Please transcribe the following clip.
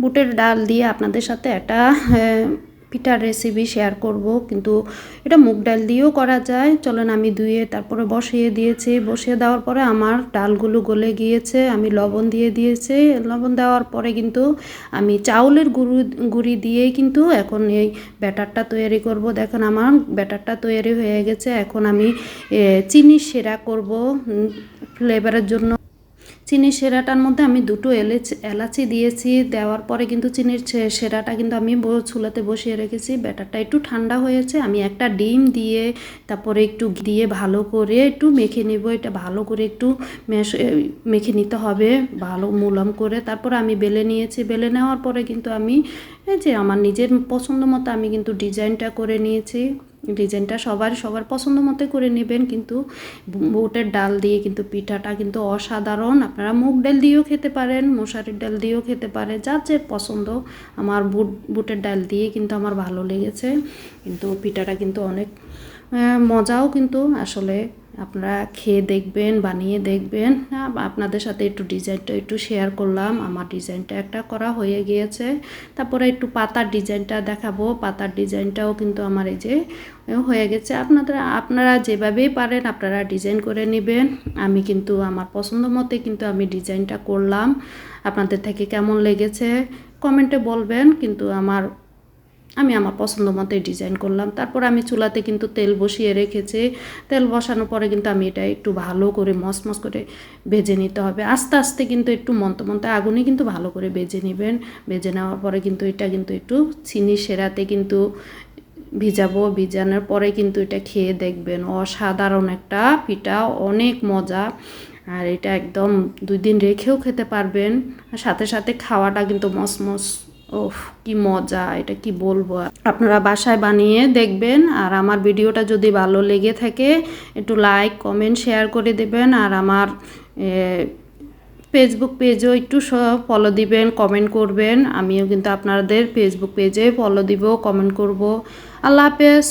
বুটের ডাল দিয়ে আপনাদের সাথে একটা পিঠার রেসিপি শেয়ার করব। কিন্তু এটা মুগ ডাল দিয়েও করা যায়। চলেন আমি ধুয়ে তারপরে বসিয়ে দিয়েছি। বসিয়ে দেওয়ার পরে আমার ডালগুলো গলে গিয়েছে, আমি লবণ দিয়ে দিয়েছি। লবণ দেওয়ার পরে কিন্তু আমি চাউলের গুঁড়ো গুঁড়ি দিয়েই কিন্তু এখন এই ব্যাটারটা তৈরি করব। দেখেন আমার ব্যাটারটা তৈরি হয়ে গেছে। এখন আমি চিনি সেরা করব ফ্লেভারের জন্য। চিনির সেরাটার মধ্যে আমি দুটো এলেচ এলাচি দিয়েছি। দেওয়ার পরে কিন্তু চিনির সেরাটা কিন্তু আমি চুলাতে বসিয়ে রেখেছি। ব্যাটারটা একটু ঠান্ডা হয়েছে। আমি একটা ডিম দিয়ে, তারপরে একটু দিয়ে ভালো করে একটু মেখে নেব। এটা ভালো করে একটু মেশ মেখে নিতে হবে। ভালো মুলাম করে। তারপরে আমি বেলে নিয়েছি। বেলে নেওয়ার পরে কিন্তু আমি, এই যে আমার নিজের পছন্দ মতো আমি কিন্তু ডিজাইনটা করে নিয়েছি। ডিজাইনটা সবার সবার পছন্দ মতো করে নেবেন, কিন্তু বুটের ডাল দিয়ে কিন্তু পিঠাটা কিন্তু অসাধারণ। আপনারা মুগ ডাল দিয়েও খেতে পারেন, মশারির ডাল দিয়েও খেতে পারে যার যে পছন্দ। আমার বুট, বুটের ডাল দিয়ে কিন্তু আমার ভালো লেগেছে, কিন্তু পিঠাটা কিন্তু অনেক মজাও কিন্তু আসলে আপনারা খেয়ে দেখবেন, বানিয়ে দেখবেন। আপনাদের সাথে একটু ডিজাইনটা একটু শেয়ার করলাম। আমার ডিজাইনটা একটা করা হয়ে গিয়েছে। তারপরে একটু পাতার ডিজাইনটা দেখাবো। পাতার ডিজাইনটাও কিন্তু আমার এই যে হয়ে গেছে। আপনাদের, আপনারা যেভাবেই পারেন আপনারা ডিজাইন করে নেবেন। আমি কিন্তু, আমার পছন্দ মতে কিন্তু আমি ডিজাইনটা করলাম। আপনাদের থেকে কেমন লেগেছে? কমেন্টে বলবেন। কিন্তু আমার আমি আমার পছন্দ মতোই ডিজাইন করলাম। তারপর আমি চুলাতে কিন্তু তেল বসিয়ে রেখেছি। তেল বসানোর পরে কিন্তু আমি এটা একটু ভালো করে মসমস করে ভেজে নিতে হবে। আস্তে আস্তে কিন্তু একটু মন্ত মন্ত আগুনে কিন্তু ভালো করে ভেজে নেবেন। ভেজে নেওয়ার পরে কিন্তু এটা কিন্তু একটু চিনি সেরাতে কিন্তু ভিজাবো। ভিজানোর পরে কিন্তু এটা খেয়ে দেখবেন অসাধারণ একটা পিঠা, অনেক মজা। আর এটা একদম দুই দিন রেখেও খেতে পারবেন। সাথে সাথে খাওয়াটা কিন্তু মসমস ওফ, কি মজা, এটা কি বলব? আপনারা বাসায় বানিয়ে দেখবেন, আর আমার ভিডিওটা যদি ভালো লেগে থাকে, একটু লাইক কমেন্ট শেয়ার করে দেবেন, আর আমার ফেসবুক পেজও একটু ফলো দিবেন কমেন্ট করবেন। আমিও কিন্তু আপনাদের ফেসবুক পেজে ফলো দিব কমেন্ট করব। আল্লাহ হাফেজ।